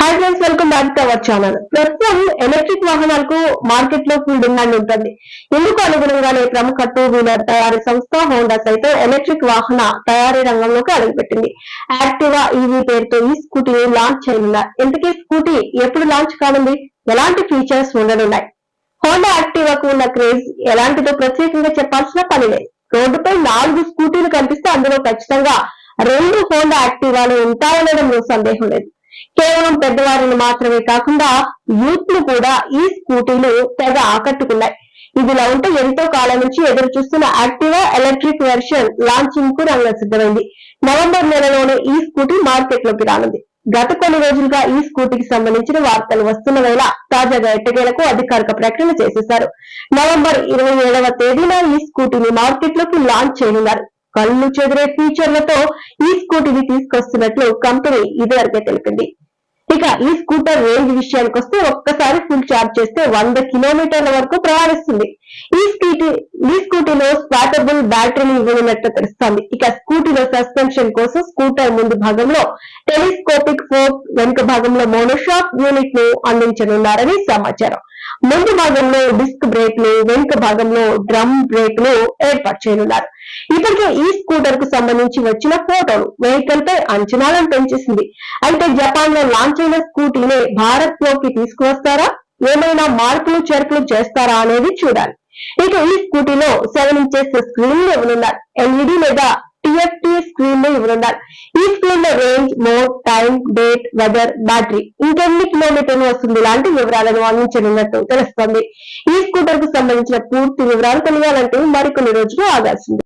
Hi friends welcome back to our channel ప్రస్తుతం electric వాహనాలకు మార్కెట్లో ఫుల్ డిమాండ్ ఉంటుంది. ఇందుకు అనుగుణంగానే ప్రముఖ టూ వీలర్ తయారీ సంస్థ హోండా సైతం ఎలక్ట్రిక్ వాహన తయారీ రంగంలోకి అడుగుపెట్టింది. యాక్టివా ఈవీ పేరుతో ఈ స్కూటీని లాంచ్ చేయనున్నారు ఇంతకీ స్కూటీ ఎప్పుడు లాంచ్ కానుంది? ఎలాంటి ఫీచర్స్ ఉండనున్నాయి? హోండా యాక్టివాకు ఉన్న క్రేజ్ ఎలాంటిదో ప్రత్యేకంగా చెప్పాల్సిన పని లేదు. రోడ్డుపై నాలుగు స్కూటీలు కనిపిస్తే అందులో ఖచ్చితంగా రెండు హోండా యాక్టివాలు ఉంటాయనడంలో సందేహం లేదు. కేవలం పెద్దవారిని మాత్రమే కాకుండా యూత్ను కూడా ఈ స్కూటీలు తెగ ఆకట్టుకున్నాయి. ఇదిలా ఉంటే ఎంతో కాలం నుంచి ఎదురు చూస్తున్న యాక్టివా ఎలక్ట్రిక్ వెర్షన్ లాంచింగ్కు రంగం సిద్ధమైంది. నవంబర్ నెలలోనే ఈ స్కూటీ మార్కెట్లోకి రానుంది. గత కొన్ని రోజులుగా ఈ స్కూటీకి సంబంధించిన వార్తలు వస్తున్న వేళ తాజాగా ఎట్టకేలకు అధికారిక ప్రకటన చేసేశారు. నవంబర్ ఇరవై ఏడవ తేదీన ఈ స్కూటీని మార్కెట్లోకి లాంచ్ చేయనున్నారు. కళ్ళు చెదిరే ఫీచర్లతో ఈ స్కూటీని తీసుకొస్తున్నట్లు కంపెనీ ఇదివరకే తెలిపింది. ఇక ఈ స్కూటర్ రేంజ్ విషయానికి వస్తే ఒక్కసారి ఫుల్ చార్జ్ చేస్తే వంద కిలోమీటర్ల వరకు ప్రయాణిస్తుంది. ఈ స్కూటీ ఈ స్కూటీలో స్పాటబుల్ బ్యాటరీని ఇవ్వనున్నట్లు తెలుస్తోంది. ఇక స్కూటీలో సస్పెన్షన్ కోసం స్కూటర్ ముందు భాగంలో టెలిస్కోపిక్ ఫోర్క్ వెనుక భాగంలో మోనోషాక్ యూనిట్ను అందించనున్నారని సమాచారం. ముందు భాగంలో డిస్క్ బ్రేక్లు వెనుక భాగంలో డ్రమ్ బ్రేక్లు ఏర్పాటు చేయనున్నారు. ఇప్పటికే ఈ స్కూటర్కు సంబంధించి వచ్చిన ఫోటోలు వెహికల్ పై అంచనాలను పెంచేసింది. అయితే జపాన్లో లాంచ్ అయిన స్కూటీని భారత్లోకి తీసుకువస్తారా? ఏమైనా మార్పులు చేర్పులు చేస్తారా అనేది చూడాలి. ఇక ఈ స్కూటీలో సెవెన్ ఇంచెస్ స్క్రీన్ ఇవ్వనున్నారు. ఎల్ఈడి లేదా టిఎఫ్టి స్క్రీన్లో ఇవ్వనున్నారు. ఈ స్క్రీన్లో range mode time date weather battery ఇంకెన్ని కిలోమీటర్లు వస్తుంది? ఇలాంటి వివరాలను అందించనున్నట్టు తెలుస్తోంది. ఈ స్కూటర్కు సంబంధించిన పూర్తి వివరాలు తెలియాలంటే మరికొన్ని రోజులు ఆగాల్సింది.